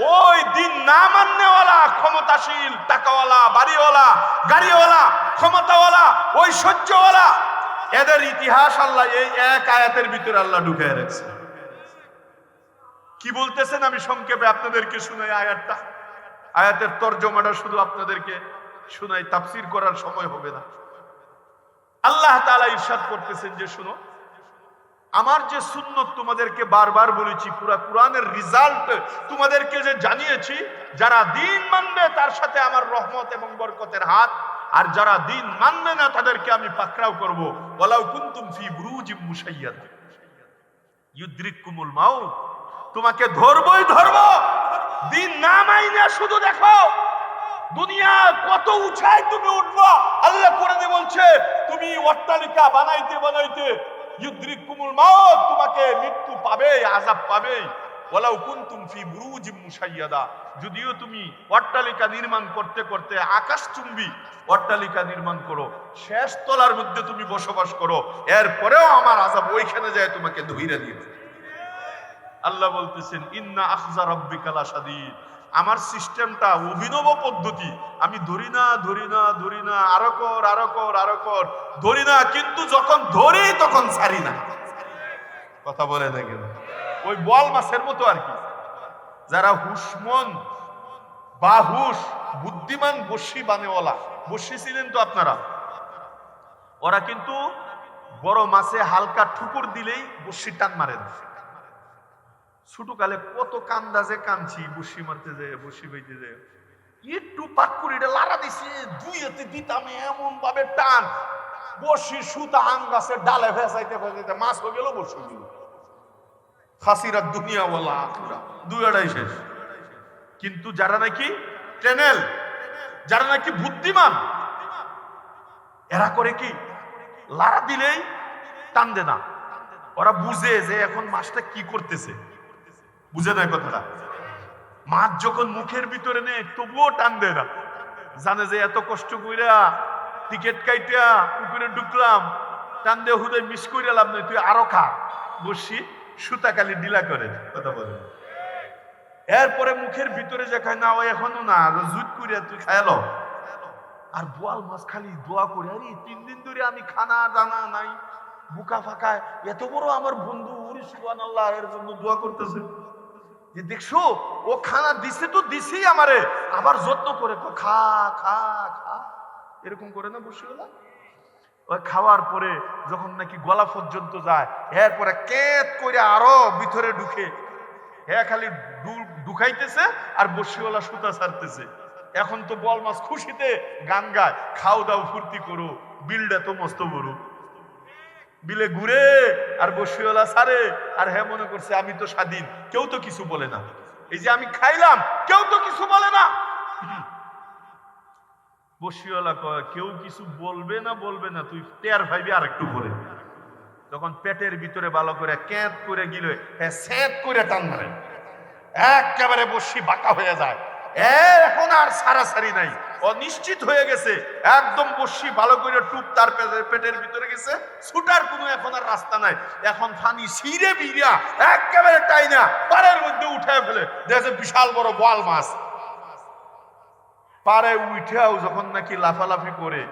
ওই দিন না মাননেওয়ালা ক্ষমতাশীল, টাকাওয়ালা, বাড়িওয়ালা, গাড়িওয়ালা, ক্ষমতাওয়ালা, ওই সহ্যওয়ালা, এদের ইতিহাস আল্লাহ এই এক আয়াতের ভিতরে আল্লাহ ঢুকে রেখেছে। কি বলতেছেন আমি সংক্ষেপে আপনাদেরকে শুনাই আয়াতটা? আয়াতের তর্জমাটা শুধু আপনাদেরকে শুনাই, তাফসির করার সময় হবে না। আল্লাহ তাআলা ইরশাদ করতেছেন যে, শুনো আমার যে সুন্নত তোমাদেরকে বারবার বলেছি, পুরা কোরআনের রিজাল্ট তোমাদেরকে যে জানিয়েছি, যারা দিন মানবে তার সাথে আমার রহমত এবং বরকতের হাত, আর যারা দিন মানবে না তাদেরকে আমি পাকড়াও করব। ওয়ালাউ কুনতুম ফি ব্রুজ বুরুজিম মুশাইয়াদ ইউদ্রিকুমুল মাউত। তোমাকে ধরবই ধরব। দিন না মাইনা শুধু দেখো, দুনিয়া কত উঁচাই তুমি উঠবা। আল্লাহ কোরআনে বলছে, তুমি অট্টালিকা বানাইতে বানাইতে ইউদ্রিক কুমুল তোমাকে মৃত্যু পাবে পাবে যদিও তুমি অট্টালিকা নির্মাণ করতে করতে অট্টালিকা নির্মাণ করো, শেষ তলার মধ্যে তুমি বসবাস করো, এরপরেও আমার আযাব ওইখানে যায় তোমাকে ধইরা দিবে। আল্লাহ বলতেছেন, ইন্না আখজা রব্বিকা লাশাদীদ। আমার সিস্টেমটা, অভিনব পদ্ধতি। আমি ধরি না ধরি না ধরি না, আরও কর আরও কর আরও কর। ধরি না, কিন্তু যখন ধরি, তখন ছাড়ি না। কথা বলে দেখেন ওই বল মাছের মতো আর কি। যারা হুসমন বা হুশ বুদ্ধিমান, বসি বানেওয়ালা। বসি ছিলেন তো আপনারা। ওরা কিন্তু বড় মাছে হালকা ঠুকুর দিলেই বসি টান মারেন। ছোট কালে কত কান্দা যে কানছি বসি মারতে যে, বসি বাইতে যে। একটু পাক করে লাড়া দিছে দুই হাতে দিতাম এমন ভাবে টান। বসি সুতা আম গাছের ডালে ভেসাইতে ভেসাইতে মাছ হয়ে গেল বসে গেল। খাসিরা দুনিয়া বলা আখুরা, দুই আড়াই শেষ। কিন্তু যারা নাকি চ্যানেল, যারা নাকি বুদ্ধিমান, এরা করে কি? লাড়া দিলেই টান দে না ওরা বুঝে যে এখন মাছটা কি করতেছে। বুঝে না কথাটা। মাছ যখন মুখের ভিতরে নেই তবুও টান দেয় না। জানে যে এত কষ্ট কইরা টিকিট কাইটা পুকুরে ঢুকলাম, টান দিয়ে হুদয় মিস করে লাভ নয় তুই আরও খা। বসি সুতা কালি ডিলা করে, কথা বলে। এরপরে মুখের ভিতরে যে খায়, না, ও এখনও না জুত করিয়া তুই খায়ালো আর বোয়াল মাছ খালি দোয়া করে, আরে, তিন দিন ধরে আমি খানা দানা নাই, বুকা ফাঁকা, এত বড় আমার বন্ধু সুবান আল্লাহ এর জন্য দোয়া করতেছে। যে দেখছ, ও খানা দিছে তো দিছেই আমারে। আবার যত্ন করে খা খা খা। এরকম করে না বসে গেলা ওই খাওয়ার পরে যখন নাকি গলা পর্যন্ত যায়, এরপরে কেত করে আরও ভিতরে ঢুকে। হ্যাঁ খালি ঢুকাইতেছে আর বসিওয়ালা সুতা ছাড়তেছে। এখন তো বল মাছ খুশিতে গান গায়, খাও দাও, ফুর্তি করো, বিলটা তো মস্ত বড়। বিলে ঘুরে আর বসিওয়ালা সারে, আর হ্যাঁ মনে করছে, আমি তো স্বাধীন। কেউ তো কিছু বলে না। এই যে আমি খাইলাম, কেউ তো কিছু বলে না। বসিওয়ালা কয়, কেউ কিছু বলবে না বলবে না, তুই টের ভাইবি আর একটু করে তখন পেটের ভিতরে ভালো করে ক্যাঁত করে গিলে হ্যাঁ স্যাঁত করে টান মারে। একেবারে বসি বাঁকা হয়ে যায়। এখন আর সারাসারি নাই। ও নিশ্চিত হয়ে গেছে, একদম বসি ভালো করে টুপ তার পেটের- ভিতরে গেছে, ছুটার কোনো এখন আর রাস্তা নাই। এখন ফানি সিরে বিরিয়া একেবারে টাইনা, পাড়ের মধ্যে উঠে ফেলে। দেখে বিশাল বড় বল মাছ। পারে উঠেও যখন নাকি লাফালাফি করে,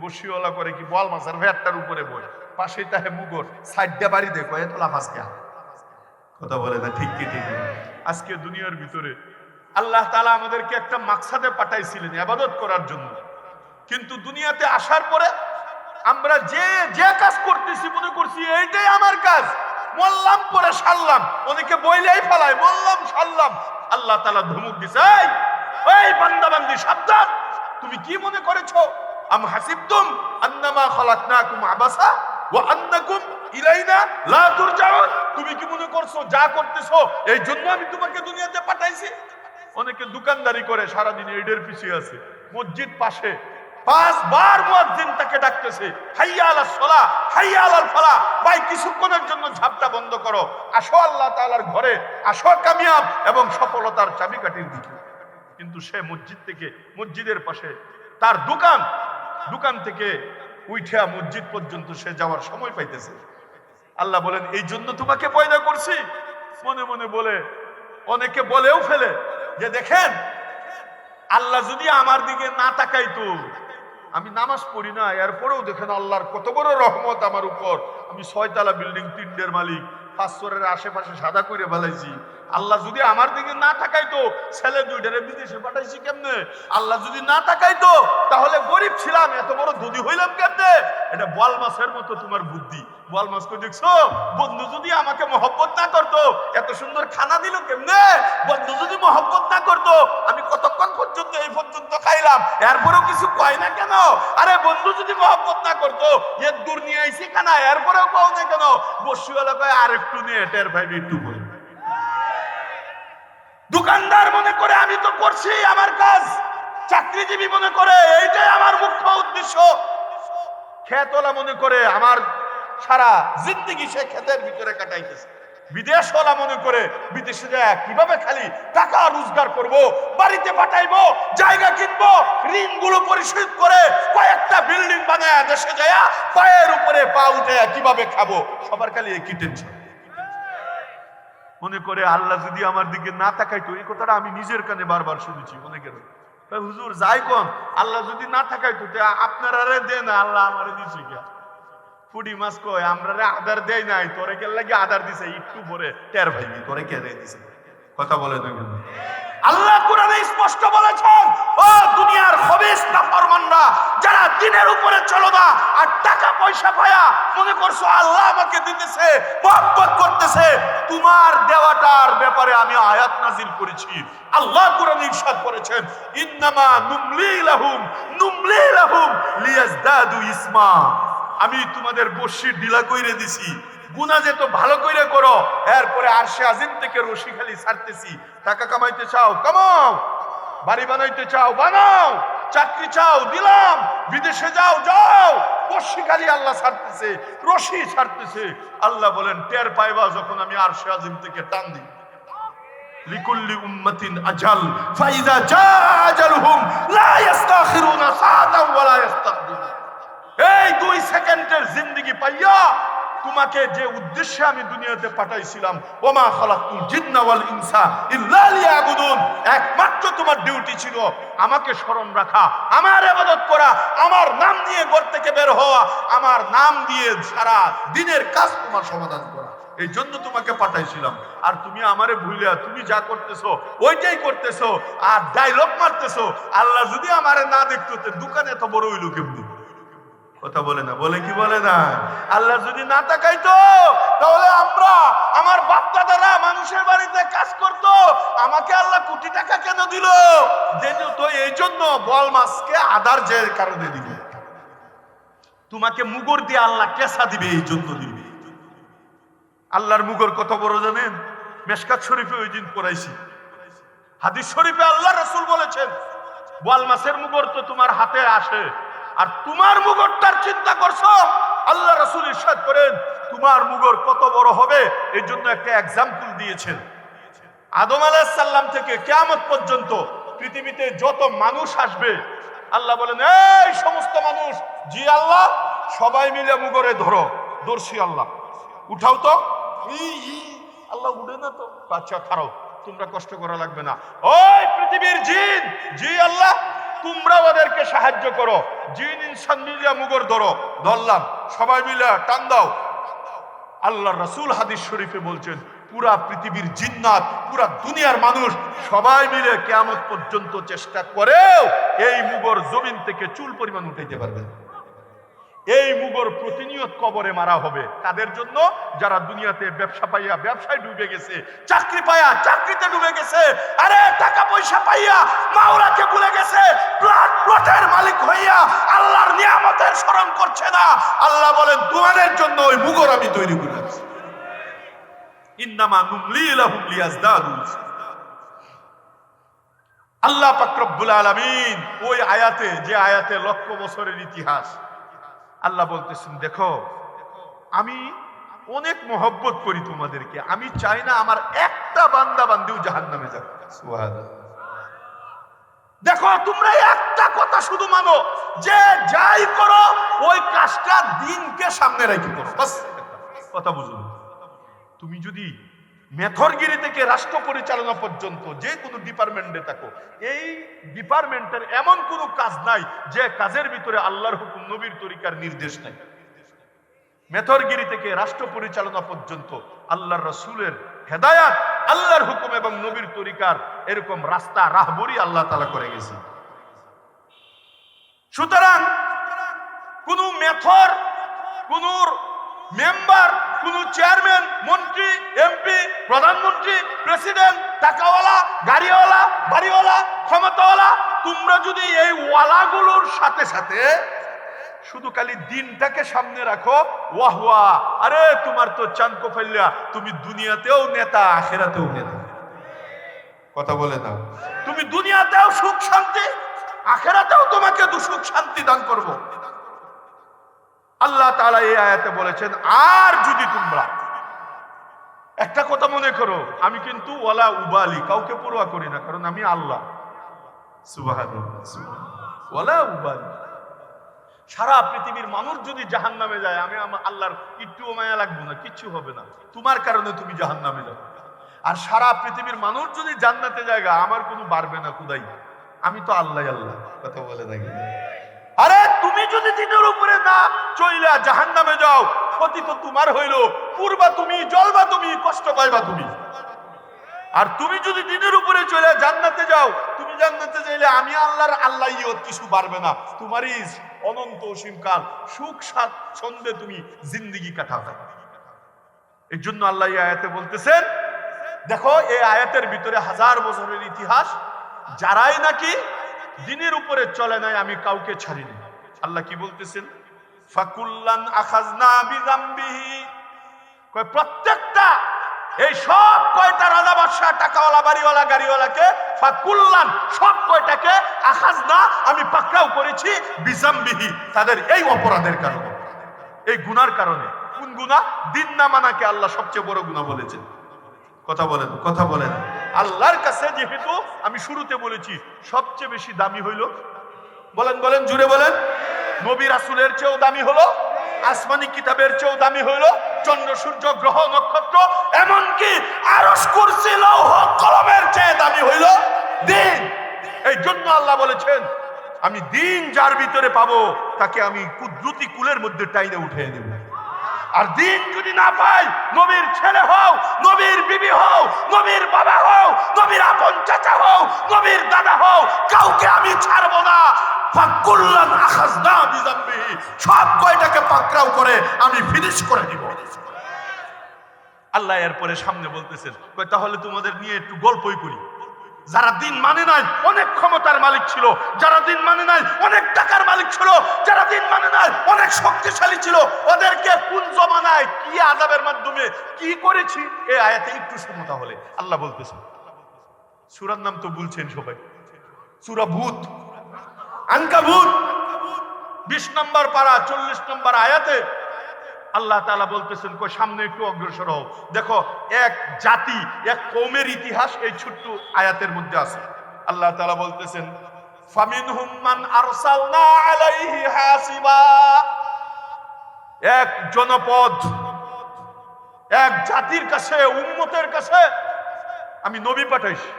বসিওয়ালা করে কি বল মাছের ভেটটার উপরে বই পাশে তাহে মুগর সাইডটা বাড়ি দেখো এত লাফাস কথা বলে না, ঠিক কি, ঠিক আজকে দুনিয়ার ভিতরে আল্লাহ তালা আমাদেরকে একটা মাকসাদে পাঠাইছিলেন আবাদত করার জন্য। কিন্তু দুনিয়াতে আসার পরে আমরা যে যে কাজ করতেছি মনে করছি এইটাই আমার কাজ। মল্লাম পরে সারলাম। অনেকে বইলেই ফেলায় বললাম সারলাম। আল্লাহ তালা ধমক দিছে, এই এই বান্দা বান্দি সাবধান। তুমি কি মনে করেছ? আম হাসিবতুম আন্নামা খালাকনাকুম আবাসা ওয়া আন্নাকুম ইলাইনা লা তুরজাউন? তুমি কি মনে করছ, যা করতেছো, এই জন্য আমি তোমাকে দুনিয়াতে পাঠাইছি? অনেকে দোকানদারি করে, সারাদিন এডের পিছিয়ে আছে। মসজিদ পাশে। তাকে ডাকতেছে আলা ভাই কিছুক্ষণের জন্য ঝাপটা বন্ধ করো। আল্লাহ ঘরে কামিয়াব এবং সফলতার দিকে। কিন্তু সে মসজিদ থেকে, মসজিদের পাশে, তার দোকান দোকান থেকে উইঠা মসজিদ পর্যন্ত সে যাওয়ার সময় পাইতেছে। আল্লাহ বলেন, এই জন্য তোমাকে পয়দা করছি। মনে মনে বলে, অনেকে বলেও ফেলে যে দেখেন, আল্লাহ যদি আমার দিকে না তাকাইতো, আমি নামাজ পড়ি না, এরপরেও দেখেন আল্লাহর কত বড় রহমত আমার উপর। আমি ছয়তলা বিল্ডিং, তিনটের মালিক পাঁচশোরের আশেপাশে সাদা করে ফেলাইছি। আল্লাহ যদি আমার দিকে না তাকাইতো, ছেলে দুইটারে বিদেশে পাঠাইছি কেমনে? আল্লাহ যদি না তাকাইতো, তাহলে গরিব ছিলাম, এত বড় দুধি হইলাম কেমনে? এটা বল মাছের মতো তোমার বুদ্ধি। বল মাছ কই দেখছ? বন্ধু যদি আমাকে মহব্বত না করতো, এত সুন্দর খানা দিল কেমনে? বন্ধু যদি মহব্বত না করতো, আমি কতক্ষণ এরপরেও কিছু কয় না কেন? আরে বন্ধু, যদি মহব্বত না করতো এর দূর নিয়ে আইসি খানা এরপরেও কও না কেন? বসিওয়ালা কয়, আর একটু নিয়ে টের ভাইবি একটু বলি। দোকানদার মনে করে, আমি তো করছি আমার কাজ। চাকরিজীবী মনে করে, এইটাই আমার মুখ্য উদ্দেশ্য। খেতলা মনে করে, আমার সারা জিন্দগি সে ক্ষেতের ভিতরে কাটাইতেছে। বিদেশওয়ালা মনে করে বিদেশে যায় কীভাবে খালি টাকা রোজগার করব? বাড়িতে পাঠাইবো জায়গা কিনবো ঋণগুলো পরিশোধ করে কয়েকটা বিল্ডিং বানায় দেশে যায় পায়ের উপরে পা উঠে কীভাবে খাব? সবার খালি একই টেনশন মনে করে আল্লাহ যদি আমার দিকে না তাকাইতো এই কথাটা আমি নিজের কানে বারবার শুনেছি অনেকের কয়, হুজুর যাই কোন আল্লাহ যদি না তাকাইতো তে আপনারা রে দেন আল্লাহ আমার দিছে কি? ফুডি মাছ কয় আমরা আদার দেই নাই, তোরে কে লাগি আদার দিছে? একটু পরে টের ভাইবি তোরে কে রে দিছে? কথা বলে না? আল্লাহ কোরআনে স্পষ্ট বলেছেন, ও দুনিয়ার খবিস না ফরমানরা, যারা দিনের উপরে চলো না, আর টাকা পয়সা পায়া মনে করছ আল্লাহ আমাকে দিতেছে, মহব্বত করতেছে, তোমার দেওয়াটার ব্যাপারে আমি আয়াত নাজিল করেছি। আল্লাহ কোরআন ইরশাদ করেছেন, ইন্নামা নুমলি লাহুম নুমলি লাহুম লিয়াজদাদু ইসমা। আমি তোমাদের বর্ষির ডিলা কইরে দিছি। গুনা যে তো ভালো কইরে করো, এরপরে আরশে আজিম থেকে রশি খালি ছাড়তেছি। টাকা কামাইতে চাও, কামাও। বাড়ি বানাইতে চাও, বানাও। চাকরি চাও, দিলাম। বিদেশে যাও যাও। বর্ষি খালি আল্লাহ ছাড়তেছে, রশি ছাড়তেছে। আল্লাহ বলেন, টের পাইবা যখন আমি আরশে আজিম থেকে টান দিই। লিকুল্লি উম্মাতিন আজাল, ফাইদা জা আজালুহুম লা ইস্তাখিরুনা সাআতাও ওয়া লা ইস্তাকদিমুন এই দুই সেকেন্ডের জিন্দগি পাইয়া তোমাকে যে উদ্দেশ্যে আমি দুনিয়াতে পাঠাইছিলাম, ওমা খালাকুল জিন্না ওয়াল ইনসা ইল্লা লিয়াবুদুন, একমাত্র তোমার ডিউটি ছিল আমাকে স্মরণ রাখা, আমার ইবাদত করা, আমার নাম নিয়ে ঘর থেকে বের হওয়া, আমার নাম দিয়ে সারা দিনের কাজ তোমার সমাধান করা। এই জন্য তোমাকে পাঠাইছিলাম। আর তুমি আমারে ভুলিয়া তুমি যা করতেছো, ওইটাই করতেছো, আর ডায়লগ মারতেছো, আল্লাহ যদি আমারে না দেখতো দোকানে তো বড় হইল কেমনি? কথা বলে না, বলে কি বলে না? আল্লাহ যদি না তাকাইতো, তাহলে আমরা আমার বাপ দাদারা মানুষের বাড়িতে কাজ করত, আমাকে আল্লাহ কোটি টাকা কেন দিল? তো এই জন্য বল মাছকে আদার যে কারণে দিল তোমাকে মুগর দিয়ে আল্লাহ কেসা দিবে, এই জন্য দিবে। আল্লাহর মুগর কত বড় জানেন? মেশকাত শরীফে ওই দিন পড়াইছি। হাদিস শরীফে আল্লাহ রসুল বলেছেন বোয়াল মাছের মুগর তো তোমার হাতে আসে। আর তোমার মুগরটার চিন্তা করছ? আল্লাহ রসুল ইরশাদ করেন, তোমার মুগর কত বড় হবে? এই জন্য একটা এক্সাম্পল দিয়েছেন। আদম আলাহিসাল্লাম থেকে কেয়ামত পর্যন্ত পৃথিবীতে যত মানুষ আসবে, আল্লাহ বলেন, এই সমস্ত মানুষ, জি আল্লাহ, সবাই মিলে মুগরে ধরো দর্শি আল্লাহ। উঠাও তো। আল্লাহ উঠে না তো? আচ্ছা খারাও তোমরা কষ্ট করা লাগবে না। ওই পৃথিবীর জিন, জি আল্লাহ তোমরা ওদেরকে সাহায্য করো। জিন, ইনসান মিলিয়া মুগর ধরো। ধরলাম। সবাই মিলিয়া টান দাও। আল্লাহ রসুল হাদিস শরীফে বলছেন, পুরা পৃথিবীর জিন্নাত, পুরা দুনিয়ার মানুষ সবাই মিলে কেয়ামত পর্যন্ত চেষ্টা করেও এই মুগর জমিন থেকে চুল পরিমাণ উঠাইতে পারবে না। এই মুগর প্রতিনিয়ত কবরে মারা হবে। তাদের জন্য? যারা দুনিয়াতে ব্যবসা পাইয়া ব্যবসায় ডুবে গেছে, চাকরি পাইয়া চাকরিতে ডুবে গেছে, আরে টাকা পয়সা পাইয়া মাওলাকে ভুলে গেছে, প্লট প্লটের মালিক হইয়া আল্লাহর নিয়ামতের স্মরণ করছে না। আল্লাহ বলেন, তোমাদের জন্য ওই মুগর আমি তৈরি করে আছি ইন্নামা নুমলি লাহুম লিয়াজদাদু আল্লাহ পাক রব্বুল আলামিন ওই আয়াতে, যে আয়াতে লক্ষ বছরের ইতিহাস আল্লাহ বলতেছেন, দেখো, আমি অনেক মহব্বত করি তোমাদেরকে। আমি চাই না আমার একটা বান্দা বান্দিও জাহান নামে যাবে দেখো, তোমরা একটা কথা শুধু মানো, যে যাই করো, ওই কাজটা দিনকে সামনে রেখে করো। কথা বুঝুন তুমি যদি মেথরগিরি থেকে রাষ্ট্র পরিচালনা পর্যন্ত যে কোনো ডিপার্টমেন্টে থাকো, এই ডিপার্টমেন্টের এমন কোনো কাজ নাই যে কাজের ভিতরে আল্লাহর হুকুম, নবীর তরিকার নির্দেশ নাই। মেথরগিরি থেকে রাষ্ট্র পরিচালনা পর্যন্ত আল্লাহর রসুলের হেদায়াত, আল্লাহর হুকুম এবং নবীর তরিকার এরকম রাস্তা, রাহবরি আল্লাহ তালা করে গেছে। সুতরাং কোন মেথর, কোন মেম্বার কোন চেয়ারম্যান, মন্ত্রী, এমপি, প্রধানমন্ত্রী, প্রেসিডেন্ট, টাকাওয়ালা, গাড়িওয়ালা, বাড়িওয়ালা, ক্ষমতাওয়ালা, তোমরা যদি এই ওয়ালাগুলোর সাথে সাথে শুধু খালি দিনটাকে সামনে রাখো ওয়াহ ওয়াহ আরে, তোমার তো চাঙ্কো ফাইল্লা তুমি দুনিয়াতেও নেতা, আখেরাতেও নেতা। কথা বলে না তুমি দুনিয়াতেও সুখ শান্তি, আখেরাতেও তোমাকে সুখ শান্তি দান করব। আল্লাহ তাআলা এই আয়াতে বলেছেন, আর যদি তোমরা একটা কথা মনে করো, আমি কিন্তু ওয়ালা উবালি, কাউকে পড়ুয়া করি না, কারণ আমি আল্লাহ। সুবহানাল্লাহ। উবালি। সারা পৃথিবীর মানুষ যদি জাহান নামে যায়, আমি আমার আল্লাহর একটুও মায়া লাগবো না, কিচ্ছু হবে না। তোমার কারণে তুমি জাহান নামে যাবে আর সারা পৃথিবীর মানুষ যদি জান্নাতে জায়গা আমার কোনো বাড়বে না, খুদাই। আমি তো আল্লাহ আল্লাহ, কথা বলে থাকি। তুমি যদি দিনের উপরে না চইলা জাহান নামে যাও, ক্ষতি তো তোমার হইল। পূর্বা তুমি জলবা তুমি, কষ্ট পাইবা তুমি। আর তুমি যদি দিনের উপরে চলে জান্নাতে যাও, তুমি জান্নাতে যাইলে আমি আল্লাহর আল্লাহ কিছু পারবে না। তোমারই অনন্ত অসীমকাল সুখ স্বাচ্ছন্দ্যে তুমি জিন্দিগি কাটাবে এই জন্য আল্লাহ আয়াতে বলতেছেন, দেখো, এই আয়াতের ভিতরে হাজার বছরের ইতিহাস। যারাই নাকি দিনের উপরে চলে নাই, আমি কাউকে ছাড়িনি। আল্লাহ কি বলতেছেন? ফাকুল্লান আখাজনা কয়, প্রত্যেকটা, এই সব কয়টা রাজা বাদশাহ, টাকাওয়ালা, বাড়িওয়ালা, গাড়িওয়ালাকে ফাকুল্লান, সব কয়টাকে আখাজ না আমি পাকড়াও করেছি বিজাম্বিহি। তাদের এই অপরাধের কারণে। এই গুনার কারণে। কোন গুনাহ? দিন না মানাকে আল্লাহ সবচেয়ে বড় গুনাহ বলেছেন। কথা বলেন কথা বলেন। আল্লাহর কাছে যেহেতু আমি শুরুতে বলেছি, সবচেয়ে বেশি দামি হইল বলেন বলেন, জুড়ে বলেন। নবী রাসুলের চেয়েও দামি হলো, আসমানি কিতাবের চেয়েও দামি হইল চন্দ্র, সূর্য, গ্রহ, নক্ষত্র, এমনকি আরস কুরসি, লৌহ, কলমের চেয়ে দামি হইল দিন। এই জন্য আল্লাহ বলেছেন, আমি দিন যার ভিতরে পাবো, তাকে আমি কুদরতি কুলের মধ্যে টাইনে উঠে দেব। আর দিন যদি না পাই, নবীর ছেলে হও, নবীর বিবি হও, নবীর বাবা হও, নবীর আপন চাচা হও, নবীর দাদা হও, কাউকে আমি ছাড়বো না। ফাকুল্লান আখাজনা বিজাম্বিহি সব কয়টাকে পাকড়াও করে আমি ফিনিশ করে দিব। আল্লাহ এরপরে সামনে বলতেছেন তাহলে তোমাদের নিয়ে একটু গল্পই করি। যারা দিন মানে নাই, অনেক ক্ষমতার মালিক ছিল। যারা দিন মানে নাই, অনেক টাকার মালিক ছিল। যারা দিন মানে নাই, অনেক শক্তিশালী ছিল। ওদেরকে কোন জমানায় কি আজাবের মাধ্যমে কি করেছি এই আয়াতে একটু শুনো তাহলে আল্লাহ বলতেছেন, সুরার নাম তো বলছেন সবাই। সুরা ভূত। আনকাভূত বিশ নম্বর পারা, চল্লিশ নম্বর আয়াতে আল্লাহ তাআলা বলতেছেন, কই, সামনে একটু অগ্রসর হও। দেখো, এক জাতি, এক কৌমের ইতিহাস এই ছোট্ট আয়াতের মধ্যে আছে। আল্লাহ তাআলা বলতেছেন, ফামিনহুম মান আরসালনা আলাইহি হাসিবা। এক জনপদ, এক জাতির কাছে, উম্মতের কাছে আমি নবী পাঠাইছি।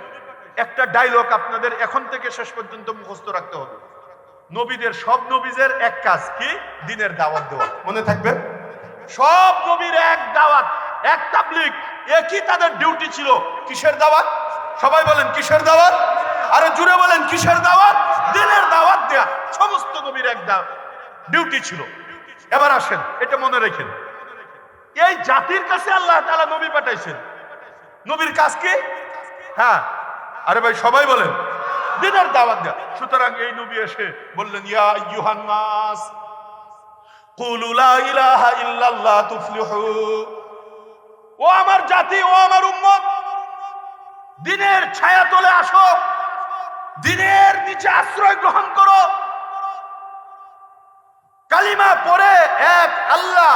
একটা ডায়লগ আপনাদের এখন থেকে শেষ পর্যন্ত মুখস্থ রাখতে হবে। নবীদের সব নবীদের এক কাজ কি? দিনের দাওয়াত দেওয়া। মনে থাকবে? সব নবীর এক দাওয়াত, এক তাবলিক একই তাদের ডিউটি ছিল। কিসের দাওয়াত? সবাই বলেন, কিসের দাওয়াত? আরে জুড়ে বলেন, কিসের দাওয়াত? দিনের দাওয়াত দেয়া। সমস্ত নবীর এক ডিউটি ছিল। এবার আসেন, এটা মনে রেখেন। এই জাতির কাছে আল্লাহ তাআলা নবী পাঠাইছেন। নবীর কাজ কি? হ্যাঁ। আরে ভাই, সবাই বলেন। দিনের দাওয়াত দেয়া। সুতরাং এই নবী এসে বললেন, ইয়া কুলু লা ইলাহা ইল্লাল্লাহ তুফলিহু। ও আমার জাতি, ও আমার উম্মত, দিনের ছায়া তলে আসো, দিনের নিচে আশ্রয় গ্রহণ করো। কালিমা পড়ে এক আল্লাহ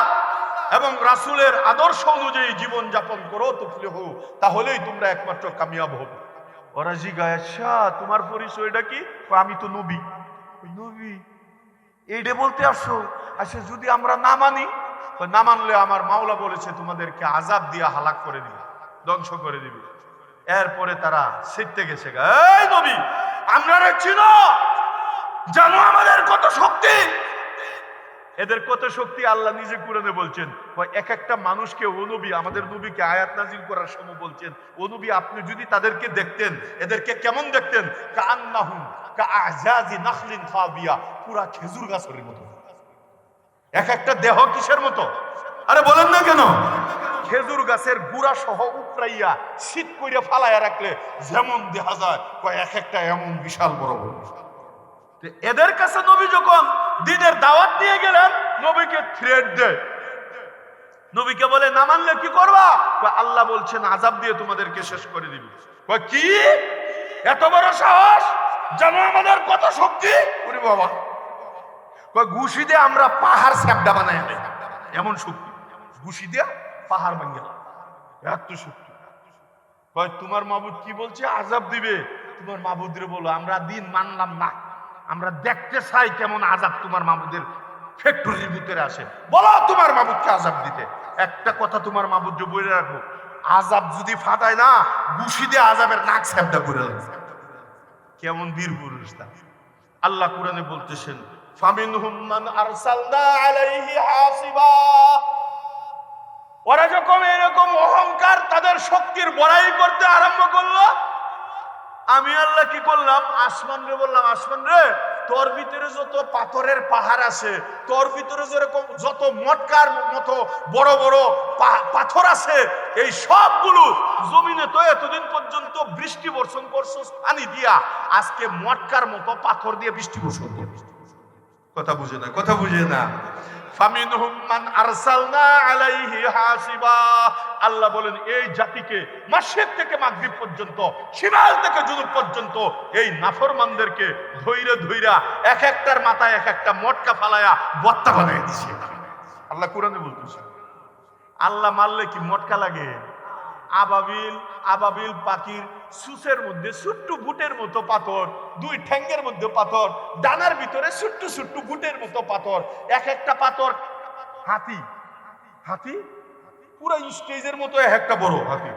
এবং রাসূলের আদর্শ অনুযায়ী জীবন যাপন করো তুফলিহু। তাহলেই তোমরা একমাত্র কামিয়াব হবে। ওরা জিগায় আচ্ছা তোমার পরিচয়টা কি? আমি তো নবী। নবী? এইটা বলতে আসছো আচ্ছা যদি আমরা না মানি? না মানলে আমার মাওলা বলেছে তোমাদেরকে আজাব দিয়ে হালাক করে দিবে, ধ্বংস করে দিবে। এরপরে তারা শিখতে গেছে এই নবী আমরা চিনো? জানো আমাদের কত শক্তি? এদের কত শক্তি আল্লাহ নিজে কোরআনে বলছেন? এক একটা মানুষকে ও নবী আমাদের নবীকে আয়াত নাজিল করার সময় বলছেন ও নবী আপনি যদি তাদেরকে দেখতেন, এদেরকে কেমন দেখতেন? কান্নাহুম পুরা খেজুর গাছের মতো। এক একটা দেহ কিসের মতো? আরে বলেন না কেন? খেজুর গাছের গুড়া সহ উপরাইয়া শীত কইরা ফালাইয়া রাখলে যেমন দেখা যায়, কয়, এক একটা এমন বিশাল বড় বড়। এদের কাছে নবী যখন দিনের দাওয়াত দিয়ে গেলেন, নবীকে থ্রেট দেয়। নবীকে বলে, না মানলে কি করবা? আল্লাহ বলছেন আজাব দিয়ে তোমাদেরকে শেষ করে দিবি। কি? এত বড় সাহস? জানো আমাদের কত শক্তি? ওরে বাবা। ঘুষি দিয়ে আমরা পাহাড় স্যাপডা বানাই এমন শক্তি। ঘুষি দিয়ে পাহাড় ভাঙে এত শক্তি। তোমার মাবুদ কি বলছে? আজাব দিবে। তোমার মাবুদরে বলো, আমরা দিন মানলাম না। আমরা দেখতে চাই কেমন আজাব তোমার মাবুদের ফ্যাক্টরির ভিতরে আসে। বলো তোমার মাবুদকে আজাব দিতে। একটা কথা তোমার মাবুদ যে বলে রাখো আজাব যদি ফাটায় না, ঘুষি দিয়ে আজাবের নাক স্যাপটা করে কেমন বীর পুরুষ তা। আল্লাহ কোরআনে বলতেছেন, ফামিনহুম মান আরসালনা আলাইহি হাসিবা। ওরা যখন এরকম অহংকার তাদের শক্তির বড়াই করতে আরম্ভ করল আমি আল্লাহ কি করলাম? আসমান রে বললাম, আসমান রে, তোর ভিতরে যত পাথরের পাহাড় আছে, তোর ভিতরে যেরকম যত মটকার মতো বড় বড় পাথর আছে, এই সবগুলো জমিনে তো এতদিন পর্যন্ত বৃষ্টি বর্ষণ করছ পানি দিয়া। আজকে মটকার মতো পাথর দিয়ে বৃষ্টি বর্ষণ করবে কথা বুঝে না, কথা বুঝে না। ফামিনহুম মান আরসালনা আলাইহি হাসিবা। আল্লাহ বলেন, এই জাতিকে মাসের থেকে মাগরিব পর্যন্ত, শিমাল থেকে জুনুব পর্যন্ত এই নাফরমানদেরকে ধৈরে ধৈরা এক একটার মাথায় এক একটা মটকা ফালায়া বত্তা বানাই দিছে। আল্লাহ কোরআনে বলতেছে, আল্লাহ মারলে কি মটকা লাগে? আবাবিল আবাবিল পাখির সুসের মধ্যে ছোট্ট বুটের মতো পাথর, দুই ঠ্যাঙ্গের মধ্যে পাথর, ডানার ভিতরে ছোট্ট ছোট্ট বুটের মতো পাথর, এক একটা পাথর হাতি হাতি পুরো স্টেজের মতো এক একটা বড় হাতি।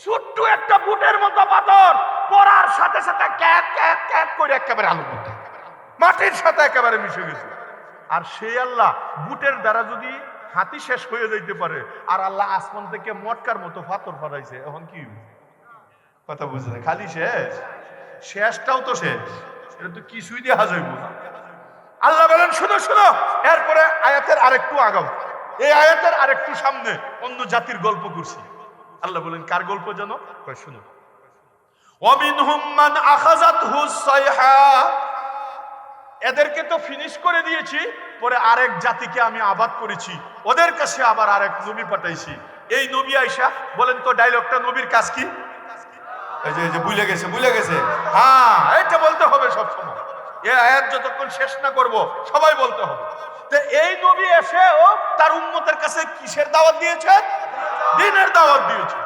ছোট্ট একটা বুটের মতো পাথর, পড়ার সাথে সাথে ক্যাক ক্যাক ক্যাক করে একেবারে আলু মাটির সাথে একেবারে মিশে গেছে। আর সেই আল্লাহ বুটের দ্বারা যদি হাতি শেষ হয়ে যাইতে পারে। আর আল্লাহ আসমান থেকে মটকার মতো পাথর ফাটাইছে। এখন কি? কথা বুঝে না খালি শেষ? শেষটাও তো শেষ। এটা তো কিছুই দেখা যাইব না। আল্লাহ বলেন, শুনো শুনো, এরপরে আয়াতের আরেকটু আগাম এই আয়াতের আরেকটু সামনে অন্য জাতির গল্প করছি। আল্লাহ বলেন, কার গল্প জানো? কয়, শুনো। অমিনহুম মান আখাযাতহু সাইহা এদেরকে তো ফিনিশ করে দিয়েছি। পরে আরেক জাতিকে আমি আবাদ করেছি। ওদের কাছে আবার আরেক নবী পাঠাইছি। এই নবী আইসা বলেন তো ডায়লগটা নবীর কাজ কি? বুঝে গেছে বুঝে গেছে। হ্যাঁ এটা বলতে হবে সব সময় এই আয়াত যতক্ষণ শেষ না করব, সবাই বলতে হবে। তো এই নবী এসে ও তার উম্মতের কাছে কিসের দাওয়াত দিয়েছেন দিনের দাওয়াত দিয়েছে।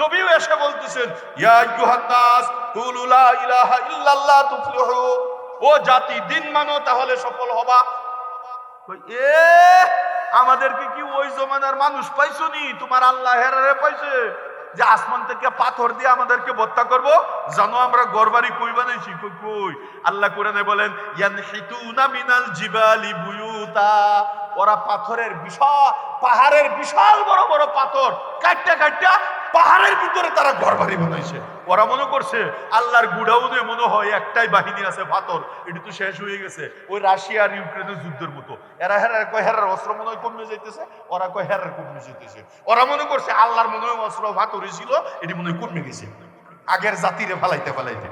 নবীও এসে বলতেছেন, ইয়া ও জাতি, দিন মানো তাহলে সফল হবা। এ, আমাদেরকে কি ওই জমানার মানুষ পাইছো নি তোমার আল্লাহ হেরারে পাইছে যে আসমান থেকে পাথর দিয়ে আমাদেরকে হত্যা করব? জানো আমরা গরবারি কই বানাইছি? কই কই? আল্লাহ কোরআনে বলেন, ইয়ানহিতুনা মিনাল জিবালি বুয়ুতা। ওরা পাথরের বিশাল, পাহাড়ের বিশাল বড় বড় পাথর। কাটটা কাটটা পাহাড়ের ভিতরে তারা ঘর বাড়ি বানাইছে। ওরা মনে করছে, আল্লাহর গুডাউনে মনে হয় একটাই বাহিনী আছে, পাথর। এটি তো শেষ হয়ে গেছে। ওই রাশিয়া আর ইউক্রেনের যুদ্ধের মতো। এরা হেরার কয়, হেরার অস্ত্র মনে হয় কমে যাইতেছে, ওরা কয়, হেরার কমে যাইতেছে। ওরা মনে করছে, আল্লাহর মনে হয় অস্ত্র ভাতরে ছিল এটি মনে হয় কমে গেছে। আগের জাতিরে ফালাইতে ফালাইতে।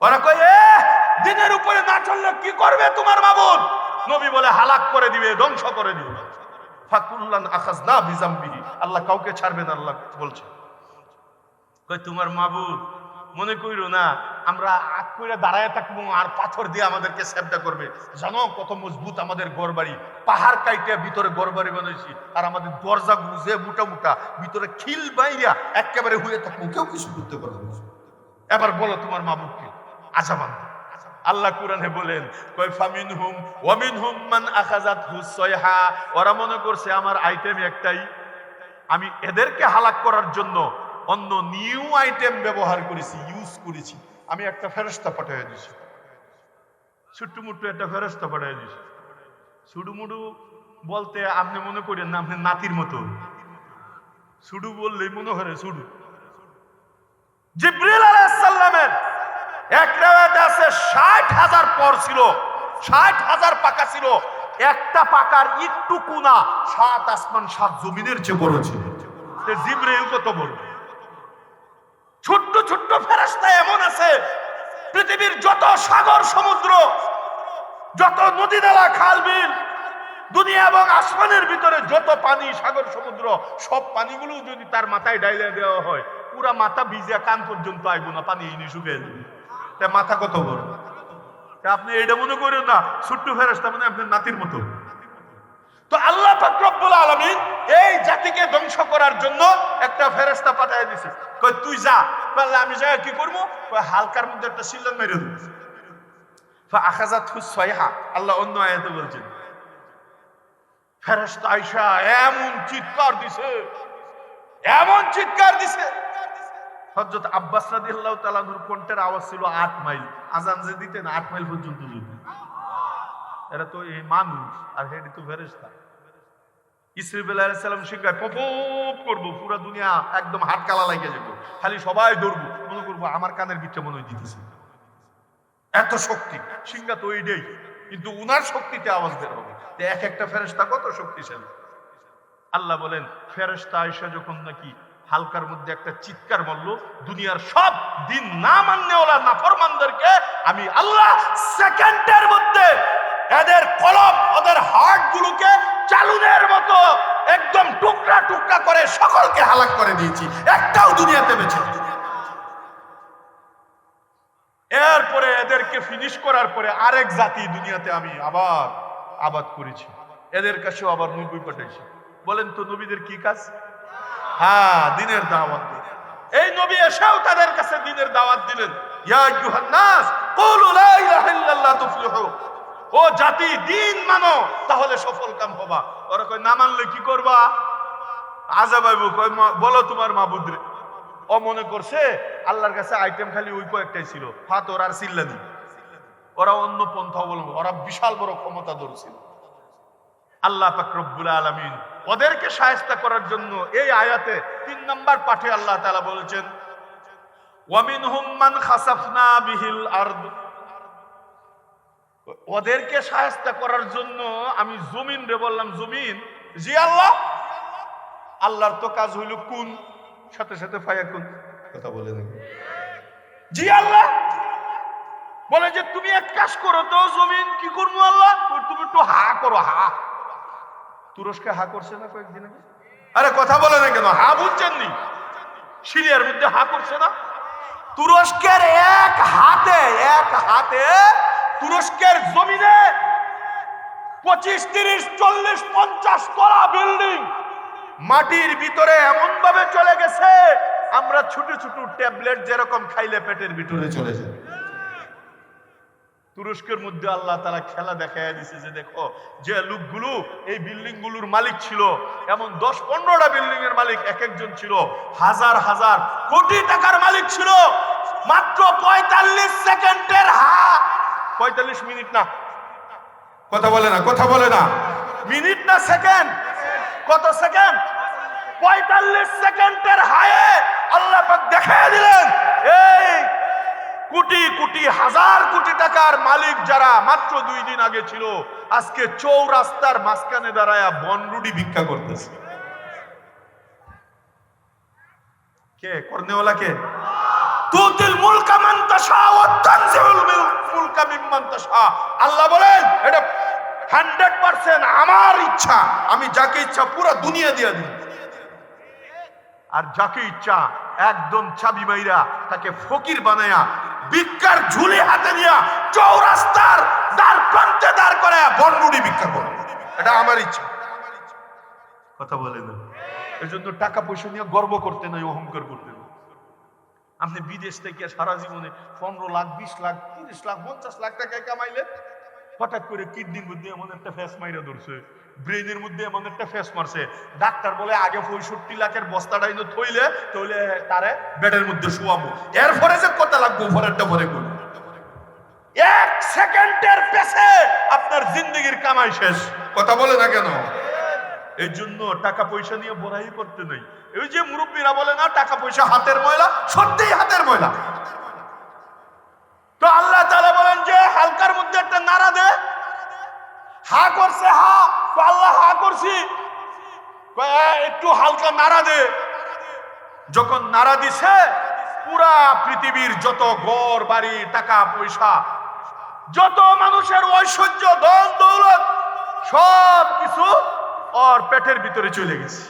ওরা কয়, এ, দিনের উপরে না চললে কি করবে তোমার মাবুদ? নবী বলে, হালাক করে দিবে, ধ্বংস করে দিবে। আল্লাহ কাউকে ছাড়বে না, আল্লাহ বলছে। তোমার মাবুদ, মনে না, আমরা আগ করে দাঁড়ায় থাকব আর পাথর দিয়ে আমাদেরকে সেবটা করবে। জানো কত মজবুত আমাদের গড়বাড়ি পাহাড় কাইটে ভিতরে গড়বাড়ি বানাইছি, আর আমাদের দরজা গুজে মোটা মোটা, ভিতরে খিল বাইরা একেবারে হয়ে থাকব। কেউ কিছু করতে পারবে। এবার বলো তোমার মাবুদকে আজামান আল্লাহ কোরআনে বলেন, কয় ফামিন হুম ওয়ামিন হুম মান আখাজাত হুসাইহা ওরা মনে করছে, আমার আইটেম একটাই। আমি এদেরকে হালাক করার জন্য অন্য নিউ আইটেম ব্যবহার করেছি ইউজ করেছি। আমি একটা ফেরস্তা পাঠিয়ে দিছি ছুট্টুমুট্টু একটা ফেরস্তা পাঠিয়ে দিছি সুডুমুডু বলতে আপনি মনে করেন না, আপনি নাতির মতো। সুডু বললেই মনে হয় সুডু জিব্রিল আলাইসাল্লামের এক রেওয়ায়তে ষাট হাজার পর ছিল, ষাট হাজার পাকা ছিল। একটা পাকার একটু কুনা, সাত আসমান, সাত জমিনের চেয়ে বড় ছিল। কত বড়? ছোট্ট ছোট্ট ফেরেশতা এমন আছে, পৃথিবীর যত সাগর, সমুদ্র, যত নদী নালা, খাল, বিল, দুনিয়া এবং আসমানের ভিতরে যত পানি, সাগর, সমুদ্র, সব পানিগুলো যদি তার মাথায় ডাইলে দেওয়া হয়, পুরা মাথা ভিজে কান পর্যন্ত আইব না, পানি শুকিয়ে যাবে। তা মাথা কত বড়? আপনি এটা মনে করেন না, ছোট্ট ফেরেস্তা মানে আপনার নাতির মতো। তো আল্লাহ আলমিন এই জাতিকে ধ্বংস করার জন্য একটা ফেরেস্তা পাঠিয়ে দিছে। কই তুই যা। বললে আমি যাই কি করব? হালকার মধ্যে একটা শিলন মেরে দেবো। আখাজাত আল্লাহ অন্য আয়াতে বলছেন। ফেরেস্তা আইসা এমন চিৎকার দিছে, এমন চিৎকার দিছে হজরত আব্বাস রাদিয়াল্লাহু তাআলার কণ্ঠের আওয়াজ ছিল আট মাইল। আজান যে দিতেন আট মাইল পর্যন্ত যেত এরা তো এই মানুষ, আর হেডি তো ফেরেস্তা ইসরিফিল আলাইহিস সালাম সিংহায় পপ করব, পুরা দুনিয়া একদম হাত কালা লাগিয়ে যাব খালি সবাই দৌড়বো মনে করব আমার কানের ভিতরে মনে হয় দিতেছে এত শক্তি, সিংহা তো ওইটাই। কিন্তু উনার শক্তিতে আওয়াজ বের হবে। এক একটা ফেরেস্তা কত শক্তিশালী? আল্লাহ বলেন ফেরেস্তা আয়সা যখন নাকি হালকার মধ্যে একটা চিৎকার মারলো, দুনিয়ার সব দিন না মাননে ওলা নাফরমানদেরকে আমি আল্লাহ সেকেন্ডের মধ্যে এদের কলম, ওদের হার্ট গুলোকে চালুনের মতো একদম টুকরা টুকরা করে সকলকে হালাক করে দিয়েছি। একটাও দুনিয়াতে বেঁচে এরপরে এদেরকে ফিনিশ করার পরে আরেক জাতি দুনিয়াতে আমি আবার আবাদ করেছি। এদের কাছেও আবার নবী পাঠাইছি। বলেন তো নবীদের কি কাজ? হ্যাঁ দিনের দাওয়াত। এই নবী এসেও তাদের কাছে দিনের দাওয়াত দিলেন। ইয়া আইয়ুহান নাস কুলু লা ইলাহা ইল্লাল্লাহ তুফলিহু। ও জাতি, দিন মানো, তাহলে সফল কাম হবা। ওরা কই না মানলে কি করবা? কই মা- বলো তোমার মাবুদ রে। ও মনে করছে, আল্লাহর কাছে আইটেম খালি ওই কয়েকটাই ছিল। ফাতর আর সিল্লানি ওরা অন্য পন্থা অবলম্বন, ওরা বিশাল বড় ক্ষমতা ধরছিল আল্লাহ পাক রব্বুল আলামিন ওদেরকে সাহায্য করার জন্য এই আয়াতে তিন নম্বর পাঠে আল্লাহ তালা বলেছেন, ওয়ামিনহুম মান খাসাফনা বিহিল আরদ। ওদেরকে সাহায্য করার জন্য আমি জমিন রে বললাম, জমিন, জি আল্লাহ। আল্লাহর তো কাজ হইল কোন, সাথে সাথে ফায়া কোন কথা বলে জি আল্লাহ। বলে যে, তুমি এক কাজ করো তো জমিন, কি করব আল্লাহ? তুমি একটু হা করো, হা। তুরস্কে হা করছে না কয়েকদিন আগে? আরে কথা বলে না কেন? হা বুঝছেন নি সিরিয়ার মধ্যে হা করছে না? তুরস্কের এক হাতে এক হাতে তুরস্কের জমিনে পঁচিশ, তিরিশ, চল্লিশ, পঞ্চাশ তলা বিল্ডিং মাটির ভিতরে এমন ভাবে চলে গেছে, আমরা ছোট ছোট ট্যাবলেট যেরকম খাইলে পেটের ভিতরে চলে যায়। তুরস্কের মধ্যে আল্লাহ তারা খেলা দেখায় দিছে যে দেখো, যে লোকগুলো, এই বিল্ডিংগুলোর মালিক ছিল, এমন দশ পনেরোটা বিল্ডিং এর মালিক এক একজন ছিল, হাজার হাজার কোটি টাকার মালিক ছিল, মাত্র পঁয়তাল্লিশ সেকেন্ডের হা, পঁয়তাল্লিশ মিনিট না, কথা বলে না, কথা বলে না, মিনিট না সেকেন্ড, কত সেকেন্ড? পঁয়তাল্লিশ সেকেন্ডের হায়ে আল্লাহ পাক দেখায় দিলেন এই কোটি কোটি হাজার টাকার মালিক যারা মাত্র দুই দিন আগে ছিল, আজকে চৌরাস্তার মাঝখানে দাঁড়ায় বনরুডি ভিক্ষা করতেছে। কে? কর্নেওয়ালা কে? তুতিল মুলকা তানজিউল মুলকা আল্লাহ বলেন, এটা 100% আমার ইচ্ছা, আমি যাকে ইচ্ছা পুরো দুনিয়া দিয়ে দিই আর যাকে ইচ্ছা একদম চাবি মাইরা তাকে ফকির বানায়া ভিক্ষার ঝুলি হাতে নিয়া চৌরাস্তার দ্বার প্রান্তে দাঁড় করে বনরুডি ভিক্ষা করে এটা আমার ইচ্ছা। কথা বলে না। এই জন্য টাকা পয়সা নিয়ে গর্ব করতে নাই, অহংকার করতে না আপনি বিদেশ থেকে সারা জীবনে পনেরো লাখ, বিশ লাখ, তিরিশ লাখ, পঞ্চাশ লাখ টাকা কামাইলে হঠাৎ করে কিডনির মধ্যে এমন একটা ফ্যাস মাইরা ধরছে ব্রেনের মধ্যে এমন একটা ফ্যাস মারছে। ডাক্তার বলে, আগে পঁয়ষট্টি লাখের বস্তাটা ইনো থইলে তইলে তারে বেডের মধ্যে শুয়াবো এরপরে যে কত লাগবো পরেরটা পরে করব এক সেকেন্ডের পেছে আপনার জিন্দগির কামাই শেষ। কথা বলে না কেন? এই জন্য টাকা পয়সা নিয়ে বড়াই করতে নেই। এই যে মুরব্বীরা বলে না, টাকা পয়সা হাতের ময়লা, সত্যিই হাতের ময়লা। তো আল্লাহ বলেন যে হালকার মধ্যে একটা নাড়া দে। হা করছে, হা। আল্লাহ, হা করছি। একটু হালকা নাড়া দে। যখন নাড়া দিছে, পুরা পৃথিবীর যত ঘর, বাড়ি, টাকা, পয়সা, যত মানুষের ঐশ্বর্য ধন দৌলত, সব কিছু ওর পেটের ভিতরে চলে গেছে।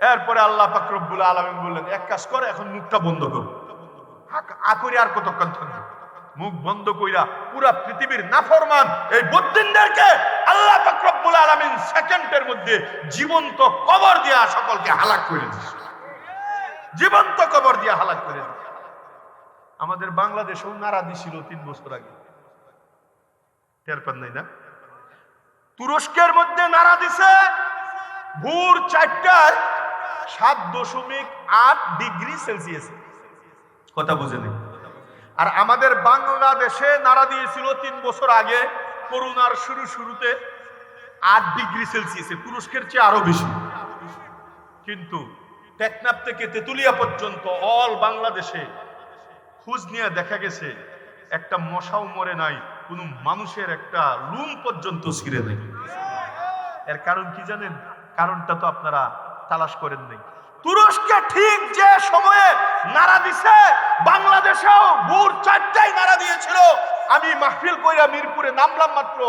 এরপরে আল্লাহ পাকরবুল আলমিন বললেন, এক কাজ করে, এখন মুখটা বন্ধ করো আর কতক্ষণ থাকবে? মুখ বন্ধ কইরা পুরা পৃথিবীর নাফরমান এই বুদ্দিনদেরকে আল্লাহ পাকরবুল আলমিন সেকেন্ডের মধ্যে জীবন্ত কবর দিয়া সকলকে হালাক করে দিচ্ছে জীবন্ত কবর দিয়া হালাক করে দিচ্ছে আমাদের বাংলাদেশেও নারা দিছিল তিন বছর আগে। টের পান নাই না? তুরস্কের মধ্যে নারা দিছে, ভোর চারটায় সাত দশমিক আট ডিগ্রি সেলসিয়াস। কথা বুঝে নেই আর আমাদের বাংলাদেশে নাড়া দিয়েছিল তিন বছর আগে করোনার শুরু শুরুতে আট ডিগ্রি সেলসিয়াসে তুরস্কের চেয়ে আরও বেশি। কিন্তু টেকনাপ থেকে তেতুলিয়া পর্যন্ত অল বাংলাদেশে খোঁজ নিয়ে দেখা গেছে, একটা মশাও মরে নাই, কোনো মানুষের একটা লুম পর্যন্ত ছিঁড়ে নেই। এর কারণ কি জানেন? কারণটা তো আপনারা তালাশ করেন নাই। তুরস্কে ঠিক যে সময়ে নাড়া দিছে, বাংলাদেশেও ভোর চারটায় নাড়া দিয়েছিল। আমি মাহফিল কইরা মিরপুরে নামলাম মাত্র।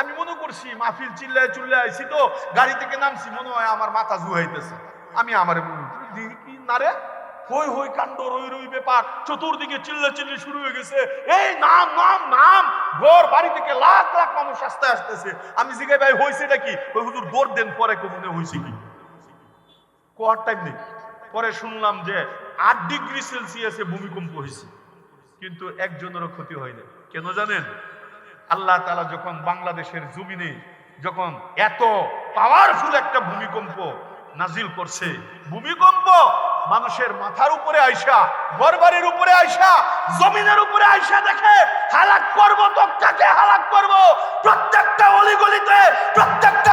আমি মনে করছি মাহফিল চিল্লায় চিল্লায় আইছি তো, গাড়ি থেকে নামছি, মনে হয় আমার মাথা জুহাইতেছে। আমি আমার কি নারে হই হই কাণ্ড, রই রই ব্যাপার, চতুর্দিকে চিল্লা চিল্লি শুরু হয়ে গেছে। এই নাম নাম নাম, ঘর, বাড়ি থেকে লাখ লাখ মানুষ আসতে আসতেছে। আমি জিগাই ভাই হয়েছে নাকি ওই হুজুর দৌড় দেন পরে কমনে হয়েছে কি? কোয়ার নেই। পরে শুনলাম যে আট ডিগ্রি সেলসিয়াসে ভূমিকম্প হয়েছে। কিন্তু একজনেরও ক্ষতি হয়নি। কেন জানেন? আল্লাহ তালা যখন বাংলাদেশের জমিনে যখন এত পাওয়ারফুল একটা ভূমিকম্প নাজিল করছে, ভূমিকম্প মানুষের মাথার উপরে আইসা, ঘরবাড়ির উপরে আইসা, জমিনের উপরে আইসা দেখে হালাক করব তো কাকে হালাক করব। প্রত্যেকটা অলিগলিতে, প্রত্যেকটা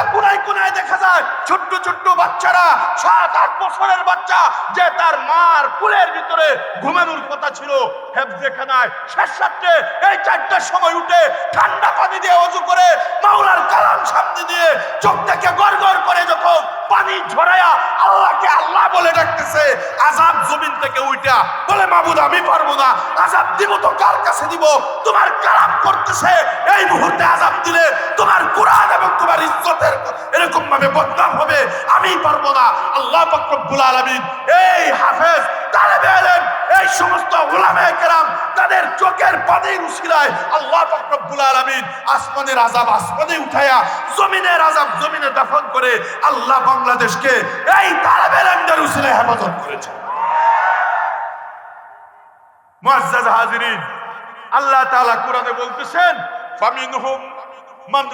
ছোট্ট ছোট্ট বাচ্চারা, সাত, আট বছরের বাচ্চা যে তার মার কুলের ভিতরে ঘুমানোর কথা ছিল হেফজেখানায়, শেষ রাত্রে এই চারটার সময় উঠে ঠান্ডা পানি দিয়ে অজু করে মাওলার কালাম সামনে দিয়ে চোখ থেকে গড় করে যখন পানি ঝরায়া আল্লাহকে আল্লাহ বলে ডাকতেছে, আজাব জমিন থেকে উইটা। বলে, মাবুদ, আমি পারব না। আজাব দিব তো কার কাছে দিব? তোমার কালাম করতেছে। এই মুহূর্তে আজাব দিলে তোমার কোরআন এবং তোমার ইজ্জতের এরকম ভাবে বদনাম হবে। আমি পারব না। আল্লাহ পাকরব্বুল আলামিন, এই হাফেজ এই সমস্ত তাদের চোখের উশিলায় আল্লাহ পাকরব্বুল আলামিন আসমানের আজাব আসমানে জমিনের আজাব জমিনে দাফন করে আল্লাহ বাংলাদেশকে এই উশিলায় হেফাজত করেছে। আল্লাহ কোরআনে বলতেছেন, ফামিনহুম মান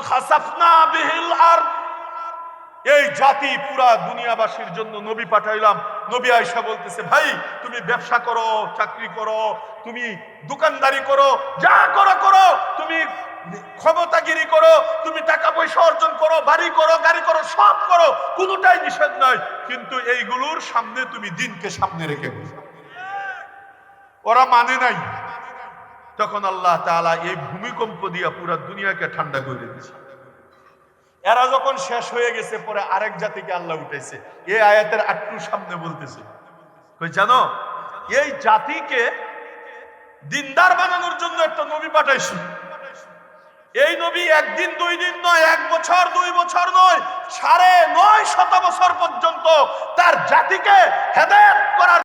এই জাতি পুরা দুনিয়াবাসীর জন্য নবী পাঠাইলাম। নবী আয়সা বলতেছে, ভাই, তুমি ব্যবসা করো, চাকরি করো, তুমি দোকানদারি করো, যা করো করো। তুমি ক্ষমতাগিরি করো, তুমি টাকা পয়সা অর্জন করো, বাড়ি করো, গাড়ি করো, সব করো। কোনোটাই নিষেধ নয়। কিন্তু এইগুলোর সামনে তুমি দিনকে সামনে রেখে ওরা মানে নাই। তখন আল্লাহ তাআলা এই ভূমিকম্প দিয়া পুরা দুনিয়াকে ঠান্ডা করে দিয়েছে। এরা যখন শেষ হয়ে গেছে, পরে আরেক জাতিকে আল্লাহ উঠেছে এই আয়াতের আটটু সামনে বলতেছে। জানো এই জাতিকে দিনদার বানানোর জন্য একটা নবী পাঠাইছি। এই নবী একদিন, দুই দিন নয়, এক বছর, দুই বছর নয়, সাড়ে নয় শত বছর পর্যন্ত তার জাতিকে হেদায়ত করার